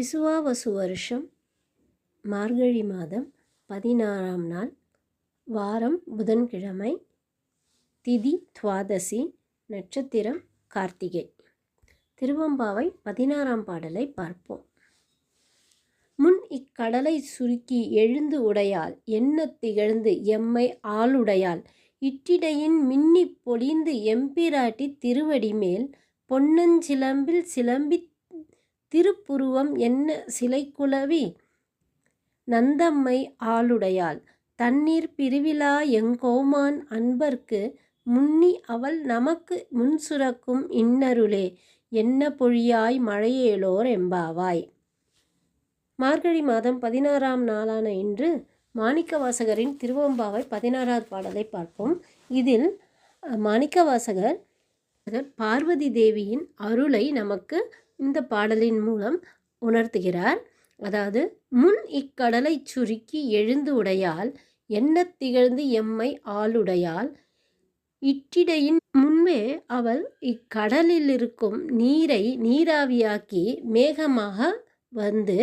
விசுவாவசு வருஷம் மார்கழி மாதம் பதினாறாம் நாள் வாரம் புதன்கிழமை திதி துவாதசி நட்சத்திரம் கார்த்திகை. திருவம்பாவை பதினாறாம் பாடலை பார்ப்போம். முன் இக்கடலை சுருக்கி எழுந்து உடையால் என்ன திகழ்ந்து எம்மை ஆளுடையால் இட்டிடையின் மின்னிப் பொழிந்து எம்பிராட்டி திருவடி மேல் பொன்னஞ்சிலம்பில் சிலம்பி திருப்புருவம் என்ன சிலைக்குலவி நந்தம்மை ஆளுடையாள். தண்ணீர் பிரிவிலா எங்கோமான் அன்பர்க்கு முன்னி அவள் நமக்கு முன் சுரக்கும் இன்னருளே. என்ன பொழியாய் மழையேலோர் எம்பாவாய். மார்கழி மாதம் பதினாறாம் நாளான இன்று மாணிக்கவாசகரின் திருவம்பாவை பதினாறாவது பாடலை பார்ப்போம். இதில் மாணிக்கவாசகர் பார்வதி தேவியின் அருளை நமக்கு இந்த பாடலின் மூலம் உணர்த்துகிறார். அதாவது முன் இக்கடலை சுருக்கி எழுந்து உடையால் என்ன திகழ்ந்து எம்மை ஆளுடையால் இட்டிடையின் முன்பே அவள் இக்கடலில் இருக்கும் நீரை நீராவியாக்கி மேகமாக வந்து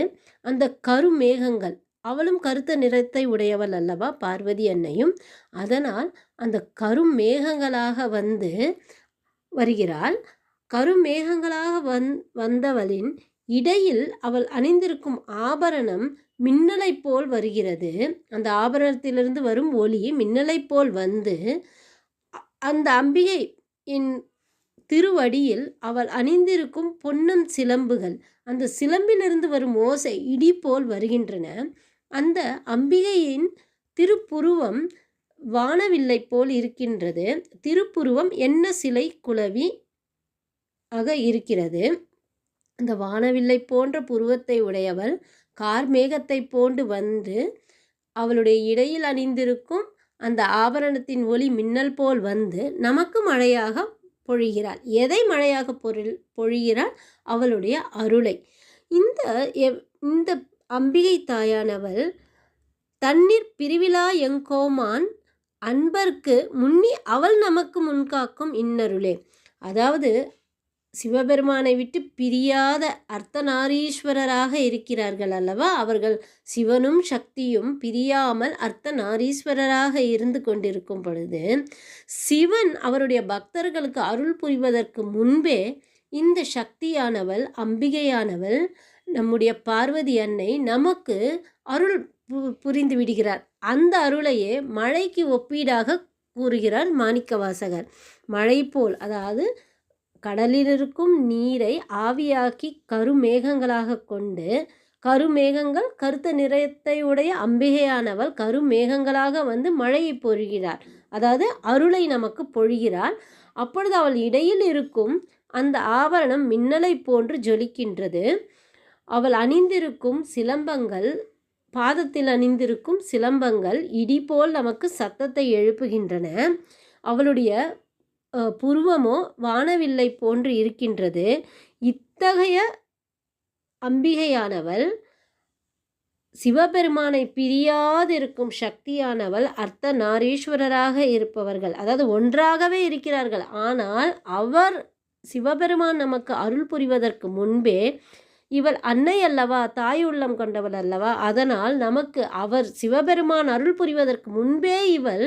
அந்த கருமேகங்கள் அவளும் கருத்த நிறத்தை உடையவள் அல்லவா பார்வதி அன்னையும் அதனால் அந்த கருமேகங்களாக வந்து வருகிறாள். கருமேகங்களாக வந் வந்தவளின் இடையில் அவள் அணிந்திருக்கும் ஆபரணம் மின்னலை போல் வருகிறது. அந்த ஆபரணத்திலிருந்து வரும் ஒளி மின்னலை போல் வந்து அந்த அம்பிகை என் திருவடியில் அவள் அணிந்திருக்கும் பொன்னம் சிலம்புகள் அந்த சிலம்பிலிருந்து வரும் ஓசை இடி போல் வருகின்றன. அந்த அம்பிகையின் திருப்புருவம் வானவில்லை போல் இருக்கின்றது. திருப்புருவம் என்ன சிலை குலவி ஆக இருக்கிறது. அந்த வானவில்லை போன்ற புருவத்தை உடையவள் கார்மேகத்தை போன்று வந்து அவளுடைய இடையில் அணிந்திருக்கும் அந்த ஆபரணத்தின் ஒளி மின்னல் போல் வந்து நமக்கு மழையாக பொழிகிறாள். எதை மழையாக பொருள் பொழிகிறாள்? அவளுடைய அருளை. இந்த இந்த அம்பிகை தாயானவள் தண்ணீர் பிரிவிழா எங்கோமான் அன்பர்க்கு முன்னி அவள் நமக்கு முன்காக்கும் இன்னருளே. அதாவது சிவபெருமானை விட்டு பிரியாத அர்த்தநாரீஸ்வரராக இருக்கிறார்கள் அல்லவா? அவர்கள் சிவனும் சக்தியும் பிரியாமல் அர்த்தநாரீஸ்வரராக இருந்து கொண்டிருக்கும் பொழுது சிவன் அவருடைய பக்தர்களுக்கு அருள் புரிவதற்கு முன்பே இந்த சக்தியானவள் அம்பிகையானவள் நம்முடைய பார்வதி அன்னை நமக்கு அருள் புரிந்து விடுகிறார். அந்த அருளையே மழைக்கு ஒப்பீடாக கூறுகிறார் மாணிக்கவாசகர். மழை போல் அதாவது கடலில் இருக்கும் நீரை ஆவியாக்கி கருமேகங்களாக கொண்டு கருமேகங்கள் கருத்த நிறத்தை உடைய அம்பிகையானவள் கருமேகங்களாக வந்து மழையை பொழிகிறார் அதாவது அருளை நமக்கு பொழிகிறார் அப்பொழுது அவள் இடையில் இருக்கும் அந்த ஆபரணம் மின்னலை போன்று ஜொலிக்கின்றது. அவள் அணிந்திருக்கும் சிலம்பங்கள் பாதத்தில் அணிந்திருக்கும் சிலம்பங்கள் இடி போல் நமக்கு சத்தத்தை எழுப்புகின்றன. அவளுடைய புருவமோ வானவில்லை போன்று இருக்கின்றது. இத்தகைய அம்பிகையானவள் சிவபெருமானை பிரியாதிருக்கும் சக்தியானவள் அர்த்த நாரீஸ்வரராக இருப்பவர்கள். அதாவது ஒன்றாகவே இருக்கிறார்கள். ஆனால் அவர் சிவபெருமான் நமக்கு அருள் புரிவதற்கு முன்பே இவள் அன்னை அல்லவா தாய் உள்ளம் கொண்டவள் அல்லவா? அதனால் நமக்கு அவர் சிவபெருமான் அருள் புரிவதற்கு முன்பே இவள்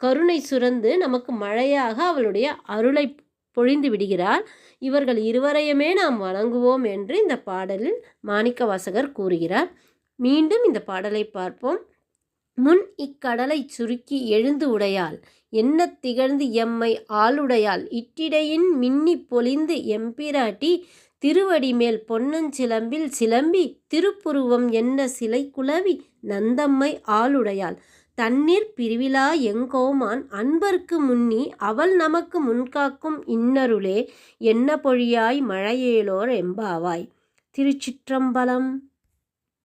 கருணை சுரந்து நமக்கு மழையாக அவளுடைய அருளை பொழிந்து விடுகிறார். இவர்கள் இருவரையுமே நாம் வணங்குவோம் என்று இந்த பாடலில் மாணிக்க வாசகர் கூறுகிறார். மீண்டும் இந்த பாடலை பார்ப்போம். முன் இக்கடலை சுருக்கி எழுந்து உடையால் என்ன திகழ்ந்து எம்மை ஆளுடையால் இட்டிடையின் மின்னி பொழிந்து எம்பிராட்டி. திருவடி மேல் பொன்னஞ்சிலம்பில் சிலம்பி. திருப்புருவம் என்ன சிலை குலவி நந்தம்மை ஆளுடையாள். தண்ணீர் பிரிவிழா எங்கோமான் அன்பர்க்கு முன்னி அவள் நமக்கு முன்காக்கும் இன்னருளே என்ன பொழியாய் மழையேலோர் எம்பாவாய். திருச்சிற்றம்பலம்